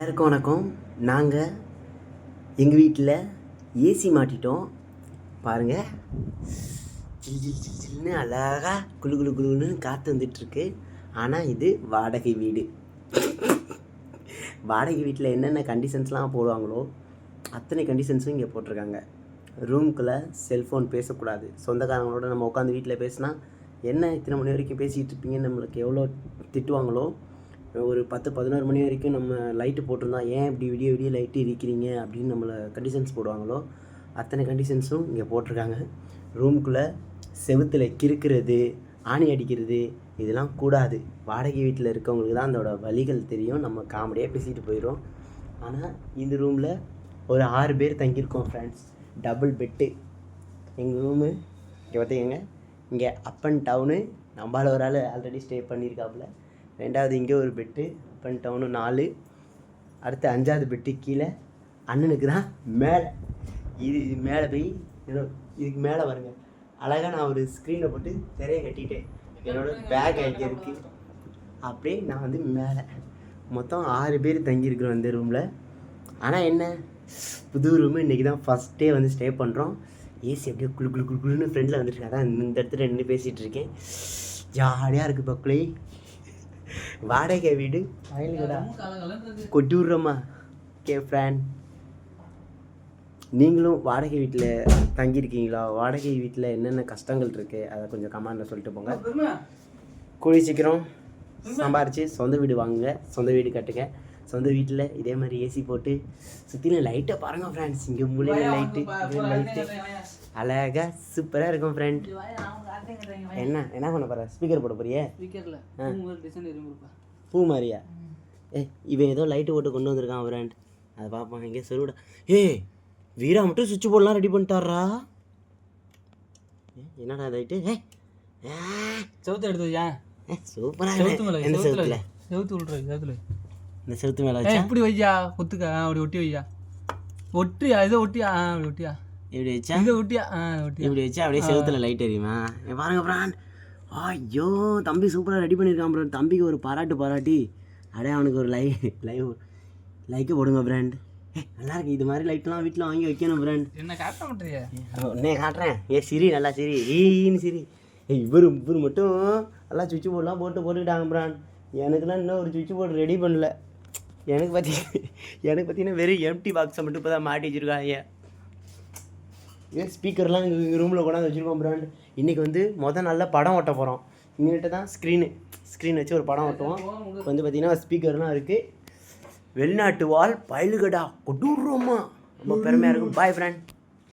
எல்லாருக்கும் வணக்கம். நாங்கள் எங்கள் வீட்டில் ஏசி மாட்டிட்டோம். பாருங்கள் ஜில் ஜில் ஜில் ஜில்னு அழகாக குழு குழு குழுன்னு காற்று வந்துட்டுருக்கு. ஆனால் இது வாடகை வீடு. வாடகை வீட்டில் என்னென்ன கண்டிஷன்ஸ்லாம் போடுவாங்களோ அத்தனை கண்டிஷன்ஸும் இங்கே போட்டிருக்காங்க. ரூம்குள்ளே செல்ஃபோன் பேசக்கூடாது. சொந்தக்காரங்களோட நம்ம உட்காந்து வீட்டில் பேசினா என்ன இத்தனை மணி வரைக்கும் பேசிகிட்டு இருப்பீங்கன்னு நம்மளுக்கு எவ்வளோ திட்டுவாங்களோ ஒரு பத்து பதினோரு மணி வரைக்கும் நம்ம லைட்டு போட்டிருந்தா ஏன் இப்படி விடிய விடிய லைட்டு இருக்கிறீங்க அப்படின்னு நம்மளை கண்டிஷன்ஸ் போடுவாங்களோ அத்தனை கண்டிஷன்ஸும் இங்கே போட்டிருக்காங்க. ரூம்குள்ளே செவுத்தில் கிறுக்கிறது ஆணி அடிக்கிறது இதெல்லாம் கூடாது. வாடகை வீட்டில் இருக்கவங்களுக்கு தான் அதோட வழிகள் தெரியும். நம்ம காமெடியாக பேசிகிட்டு போயிடும் ஆனால் இந்த ரூமில் ஒரு ஆறு பேர் தங்கியிருக்கோம் ஃப்ரெண்ட்ஸ் டபுள் பெட்டு எங்கள் ரூமு இங்கே பார்த்துக்கங்க இங்கே அப் அண்ட் டவுனு நம்மளால் ஒரு ஆள் ஆல்ரெடி ஸ்டே பண்ணியிருக்காப்புல ரெண்டாவது இங்கே ஒரு பெட்டு அப்பன் டவுனு நாலு. அடுத்து அஞ்சாவது பெட்டு கீழே. அண்ணனுக்கு தான் மேலே. இது இது மேலே போய் என்னோட இதுக்கு மேலே வருங்க அழகாக நான் ஒரு ஸ்க்ரீனை போட்டு திரையை கட்டிட்டேன். என்னோட பேக் அங்கே இருக்குது அப்படியே நான் வந்து மேலே. மொத்தம் ஆறு பேர் தங்கியிருக்கிறோம் இந்த ரூமில் ஆனால் என்ன? புது ரூமு இன்றைக்கி தான் ஃபஸ்ட்டே வந்து ஸ்டே பண்ணுறோம் ஏசி அப்படியே குளு குளு குளு குளுன்னு ஃப்ரெண்டில் வந்துருக்கேன் அதான் இந்த இடத்துல நின்று பேசிகிட்டு இருக்கேன். ஜாலியாக இருக்குது பக்களே வாடகை வீடு. வயலுகடா கொட்டி விட்றோமா கே ஃப்ரெண்ட் நீங்களும் வாடகை வீட்டில் தங்கியிருக்கீங்களா? வாடகை வீட்டில் என்னென்ன கஷ்டங்கள் இருக்குது அதை கொஞ்சம் கமெண்டில் சொல்லிட்டு போங்க. கூடிய சீக்கிரம் சம்பாரிச்சு சொந்த வீடு வாங்குங்க. சொந்த வீடு கட்டுங்க. சொந்த வீட்டில் இதே மாதிரி ஏசி போட்டு சுற்றிலும் லைட்டை பாருங்கள் ஃப்ரெண்ட்ஸ் இங்கே மூலையில் லைட்டு லைட்டு அழகாக சூப்பராக இருக்கும் ஃப்ரெண்ட் என்ன? என்ன பண்ண போகிற ஸ்பீக்கர் போட போறியே? பூ மாதிரியா? ஏ இவன் ஏதோ லைட்டு போட்டு கொண்டு வந்திருக்கான் ஃப்ரெண்ட் அதை பார்ப்பான் எங்கே சொல்லுடா ஏ வீரா மட்டும் சுவிட்ச் போர்டெலாம் ரெடி பண்ணிட்டாரா? என்னடா லைட்டு ஏ செவுத்து எடுத்து வையா? சூப்பராக செவுத்து மேலே எந்த செவுத்துல செவுத்து விட்றது செவுத்துல. இந்த செவுத்து மேலே ஏய் இப்படி வையா? ஒத்துக்க. அப்படி ஒட்டி வையா? ஒட்டியா? இதை ஒட்டியா? அப்படி ஒட்டியா? இப்படி வச்சா? இதை ஒட்டியா இப்படி வச்சா அப்படியே செவுத்துல லைட் எரியுமா? பாருங்க பிராண்ட் ஐயோ தம்பி சூப்பராக ரெடி பண்ணியிருக்கான் ப்ரோ தம்பிக்கு ஒரு பாராட்டு பாராட்டி. அடே அவனுக்கு ஒரு லை லைவ் லைக்கு போடுங்க பிராண்ட் ஏ நல்லா இருக்கு. இது மாதிரி லைட்லாம் வீட்டில் வாங்கி வைக்கணும் பிராண்ட் என்ன காட்ட மாட்டேறியா? உடனே காட்டுறேன். ஏ சிரி நல்லா சிரி. ஈன்னு சிரி. ஏய் இவர் இவர் மட்டும் நல்லா சுவிட்ச் போர்டெலாம் போட்டு போட்டுக்கிட்டாங்க பிராண்ட் எனக்குலாம் இன்னும் ஒரு சுவிட்ச் போர்டு ரெடி பண்ணல. எனக்கு பற்றி எனக்கு பார்த்தீங்கன்னா வெறும் எம்டி பாக்ஸை மட்டும் இப்போ தான் மாட்டி வச்சுருக்காங்க. ஸ்பீக்கர்லாம் எங்கள் ரூமில் கொண்டாந்து வச்சுருக்கோம் பிராண்ட் இன்றைக்கி வந்து மொதல் நல்ல படம் ஓட்ட போகிறோம் இங்கிட்ட தான் ஸ்க்ரீனு ஸ்க்ரீன் வச்சு ஒரு படம் ஓட்டுவோம். இப்போ வந்து பார்த்திங்கன்னா ஸ்பீக்கர்லாம் இருக்குது வெளிநாட்டு வாழ் பயலுகடா கொடூரமா. ரொம்ப பெருமையாக இருக்கும். பாய் ஃப்ரெண்ட்